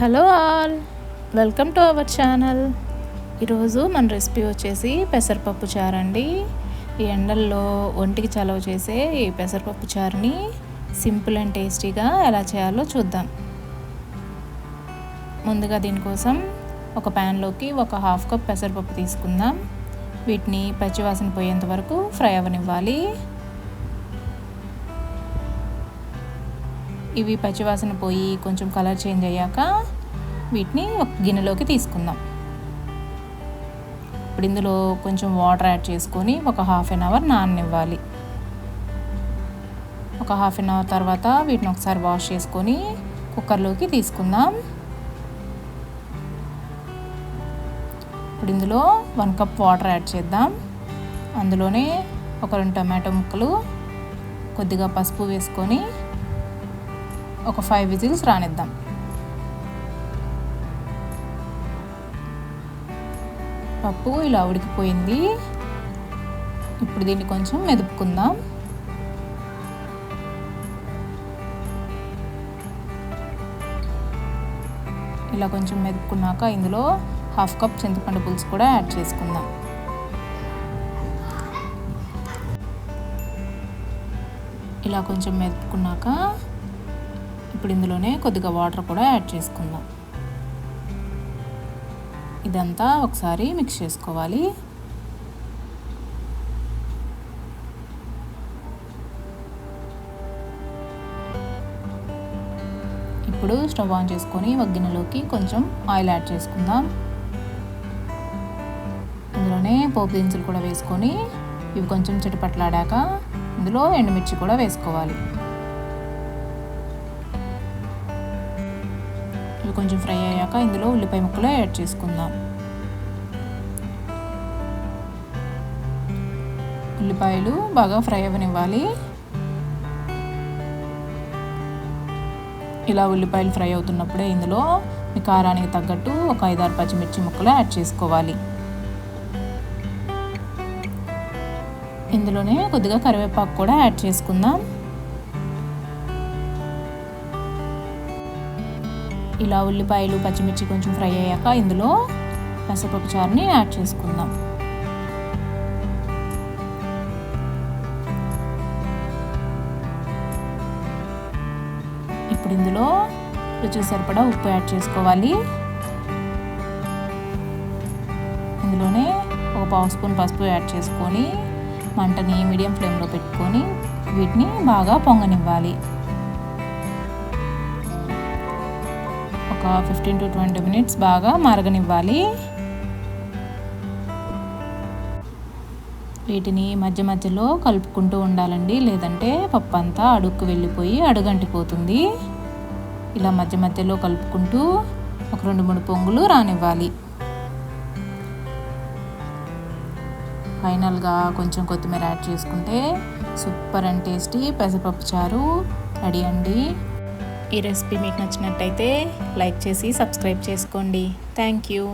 Hello all welcome to our channel. ఈరోజు మన recipe వచ్చేసి పెసరపప్పు చారండి. అండి ఈ ఎండల్లో ఒంటికి చలవ చేసే ఈ పెసరపప్పు చారుని సింపుల్ అండ్ టేస్టీగా ఎలా చేయాలో చూద్దాం. ముందుగా దీనికోసం ఒక ప్యాన్లోకి ఒక హాఫ్ కప్ పెసరపప్పు తీసుకుందాం. వీటిని పచ్చివాసన పోయేంత వరకు ఫ్రై అవ్వనివ్వాలి. ఇవి పచ్చివాసన పోయి కొంచెం కలర్ చేంజ్ అయ్యాక వీటిని ఒక గిన్నెలోకి తీసుకుందాం. ఇప్పుడు ఇందులో కొంచెం వాటర్ యాడ్ చేసుకొని ఒక హాఫ్ అన్ అవర్ నాననివ్వాలి. ఒక హాఫ్ అన్ అవర్ తర్వాత వీటిని ఒకసారి వాష్ చేసుకొని కుక్కర్లోకి తీసుకుందాం. ఇప్పుడు ఇందులో వన్ కప్ వాటర్ యాడ్ చేద్దాం. అందులోనే ఒక రెండు టమాటో ముక్కలు కొద్దిగా పసుపు వేసుకొని ఒక ఫైవ్ విజిల్స్ రానిద్దాం. పప్పు ఇలా ఉడికిపోయింది ఇప్పుడు దీన్ని కొంచెం మెదుపుకుందాం. ఇలా కొంచెం మెదుపుకున్నాక ఇందులో హాఫ్ కప్ చింతపండు పులుసు కూడా యాడ్ చేసుకుందాం. ఇలా కొంచెం మెదుపుకున్నాక ఇప్పుడు ఇందులోనే కొద్దిగా వాటర్ కూడా యాడ్ చేసుకుందాం. ఇదంతా ఒకసారి మిక్స్ చేసుకోవాలి. ఇప్పుడు స్టవ్ ఆన్ చేసుకొని ఒక గిన్నెలోకి కొంచెం ఆయిల్ యాడ్ చేసుకుందాం. ఇందులోనే పోపు దినుసులు కూడా వేసుకొని ఇవి కొంచెం చిటపట్లాడాక ఇందులో ఎండుమిర్చి కూడా వేసుకోవాలి. ఇవి కొంచెం ఫ్రై అయ్యాక ఇందులో ఉల్లిపాయ ముక్కలు యాడ్ చేసుకుందాం. ఉల్లిపాయలు బాగా ఫ్రై అవ్వనివ్వాలి ఇలా ఉల్లిపాయలు ఫ్రై అవుతున్నప్పుడే ఇందులో మీ కారానికి తగ్గట్టు ఒక ఐదారు పచ్చిమిర్చి ముక్కలు యాడ్ చేసుకోవాలి. ఇందులోనే కొద్దిగా కరివేపాకు కూడా యాడ్ చేసుకుందాం. ఇలా ఉల్లిపాయలు పచ్చిమిర్చి కొంచెం ఫ్రై అయ్యాక ఇందులో పెసరపప్పు చారుని యాడ్ చేసుకుందాం. ఇప్పుడు ఇందులో రుచికి సరిపడా ఉప్పు యాడ్ చేసుకోవాలి. ఇందులోనే ఒక పావు స్పూన్ పసుపు యాడ్ చేసుకొని మంటని మీడియం ఫ్లేమ్లో పెట్టుకొని వీటిని బాగా పొంగనివ్వాలి. ఒక ఫిఫ్టీన్ టు ట్వంటీ మినిట్స్ బాగా మరగనివ్వాలి. వీటిని మధ్య మధ్యలో కలుపుకుంటూ ఉండాలండి. లేదంటే పప్పు అంతా అడుక్కు వెళ్ళిపోయి అడుగంటిపోతుంది. ఇలా మధ్య మధ్యలో కలుపుకుంటూ ఒక రెండు మూడు పొంగులు రానివ్వాలి. ఫైనల్గా కొంచెం కొత్తిమీర యాడ్ చేసుకుంటే సూపర్ అండ్ టేస్టీ పెసరపప్పు చారు రెడీ అండి. ఈ రెసిపీ మీకు నచ్చినట్టయితే లైక్ చేసి సబ్స్క్రైబ్ చేసుకోండి. Thank you.